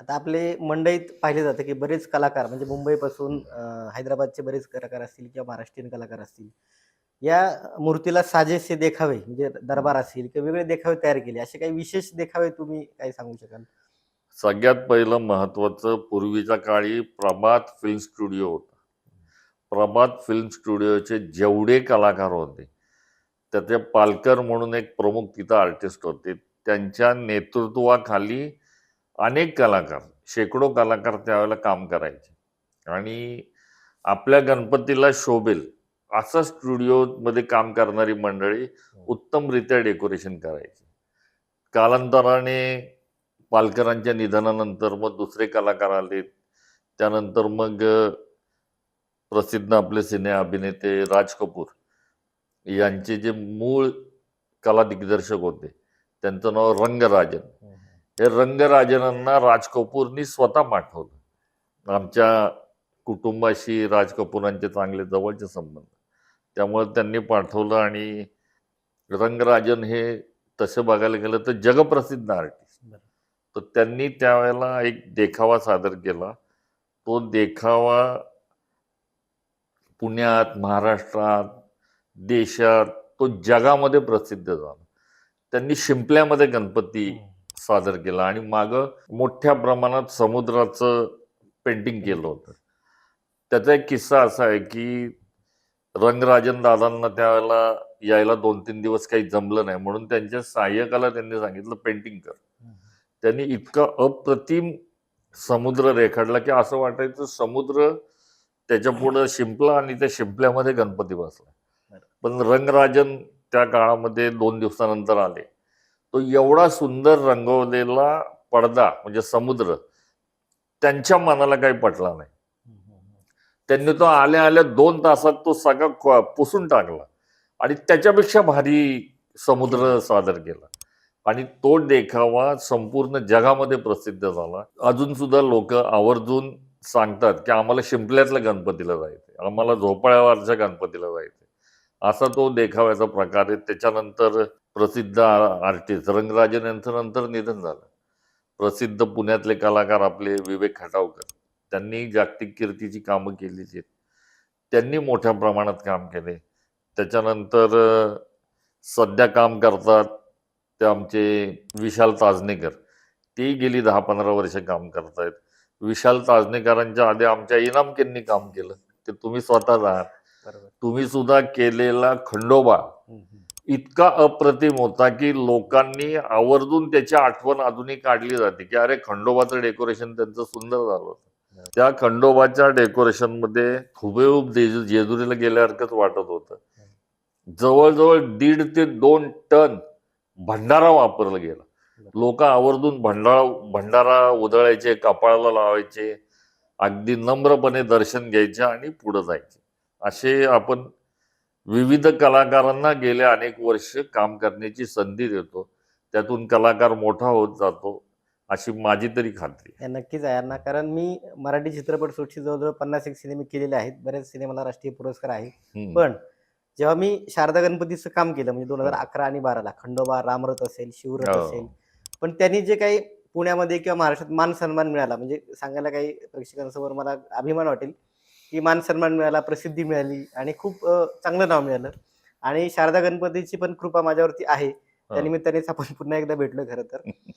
आता आपले मंडईत पाहिले जातं की बरेच कलाकार म्हणजे मुंबईपासून हैदराबादचे बरेच कलाकार असतील किंवा महाराष्ट्रीयन कलाकार असतील या मूर्तीला साजेसे देखावे म्हणजे दरबार असतील किंवा वेगळे देखावे तयार केले असे काही विशेष देखावे तुम्ही काही सांगू शकाल? सगळ्यात पहिलं महत्वाचं पूर्वीच्या काळी प्रभात फिल्म स्टुडिओ होता. प्रभात फिल्म स्टुडिओचे जेवढे कलाकार होते त्याचे पालकर म्हणून एक प्रमुख तिथं आर्टिस्ट होते. त्यांच्या नेतृत्वाखाली अनेक कलाकार शेकडो कलाकार त्यावेळेला काम करायचे. आणि आपल्या गणपतीला शोभेल असं स्टुडिओमध्ये काम करणारी मंडळी उत्तमरित्या डेकोरेशन करायची. कालांतराने पालकरांच्या निधनानंतर मग दुसरे कलाकार आले. त्यानंतर मग प्रसिद्ध आपले सिने अभिनेते राज कपूर यांचे जे मूळ कला दिग्दर्शक होते त्यांचं नाव रंगराजन. हे रंगराजनांना राज कपूरनी स्वतः पाठवलं. आमच्या कुटुंबाशी राज कपूरांचे चांगले जवळचे संबंध. त्यामुळे त्यांनी पाठवलं आणि रंगराजन हे तसे बघायला गेलं तर जगप्रसिद्ध आर्टिस्ट तर त्यांनी त्यावेळेला एक देखावा सादर केला. तो देखावा पुण्यात महाराष्ट्रात देशात तो जगामध्ये प्रसिद्ध झाला. त्यांनी शिंपल्यामध्ये गणपती सादर केला आणि मागं मोठ्या प्रमाणात समुद्राचं पेंटिंग केलं होतं. त्याचा एक किस्सा असा आहे की रंगराजन दादांना त्यावेळेला यायला दोन तीन दिवस काही जमलं नाही म्हणून त्यांच्या सहाय्यकाला त्यांनी सांगितलं पेंटिंग कर. त्यांनी इतका अप्रतिम समुद्र रेखाडला की असं वाटायचं समुद्र त्याच्या पुढं शिंपला आणि त्या शिंपल्यामध्ये गणपती बसला. पण रंगराजन त्या काळामध्ये दोन दिवसानंतर आले. तो एवढा सुंदर रंगवलेला पडदा म्हणजे समुद्र त्यांच्या मनाला काही पटला नाही. त्यांनी तो आल्या आल्या दोन तासात तो सगळा पुसून टाकला आणि त्याच्यापेक्षा भारी समुद्र सादर केला. आणि तो देखावा संपूर्ण जगामध्ये प्रसिद्ध झाला. अजून सुद्धा लोक आवर्जून सांगतात की आम्हाला शिंपल्यातल्या गणपतीला जायचं आम्हाला झोपाळ्यावरच्या गणपतीला जायचं असा तो देखाव्याचा प्रकार आहे. त्याच्यानंतर प्रसिद्ध आर्टिस्ट रंगराजन यांचं नंतर निधन झालं. प्रसिद्ध पुण्यातले कलाकार आपले विवेक खटावकर त्यांनी जागतिक कीर्तीची कामं केलीची आहेत. त्यांनी मोठ्या प्रमाणात काम केले. त्याच्यानंतर सध्या काम करतात ते आमचे विशाल ताजनेकर. तेही गेली दहा पंधरा वर्ष काम करतायत. विशाल ताजनेकरांच्या आधी आमच्या इनामकेंनी काम केलं? ते तुम्ही स्वतःच आहात. तुम्ही सुद्धा केलेला खंडोबा. इतका अप्रतिम होता की लोकांनी आवर्जून त्याची आठवण अजूनही काढली जाते की अरे खंडोबाचं डेकोरेशन त्यांचं सुंदर झालं होतं. त्या खंडोबाच्या डेकोरेशनमध्ये हुबेहूब जेजू जेजुरीला गेल्यासारखंच वाटत होतं. जवळजवळ दीड ते दोन टन भंडारा वापरला गेला. लोक आवर्जून भंडारा भंडारा उधळायचे कपाळाला लावायचे अगदी नम्रपणे दर्शन घ्यायचे आणि पुढे जायचे. असे आपण विविध कलाकारांना गेल्या अनेक वर्ष काम करण्याची संधी देतो त्यातून कलाकार मोठा होत जातो अशी माझी तरी खात्री आहे. नक्कीच आहे ना कारण मी मराठी चित्रपटसृष्टी जवळजवळ पन्नास एक सिनेमे केलेले आहेत बरेच सिनेमाला राष्ट्रीय पुरस्कार आहे. पण जेव्हा मी शारदा गणपतीचं काम केलं म्हणजे दोन हजार अकरा आणि बाराला खंडोबा रामरथ असेल शिवरथ हो. असेल पण त्यांनी जे काही पुण्यामध्ये किंवा महाराष्ट्रात मान सन्मान मिळाला म्हणजे सांगायला काही प्रेक्षकांसमोर मला अभिमान वाटेल की मान सन्मान मिळाला प्रसिद्धी मिळाली आणि खूप चांगलं नाव मिळालं. आणि शारदा गणपतीची पण कृपा माझ्यावरती आहे. त्या निमित्तानेच आपण पुन्हा एकदा भेटलो खरं तर.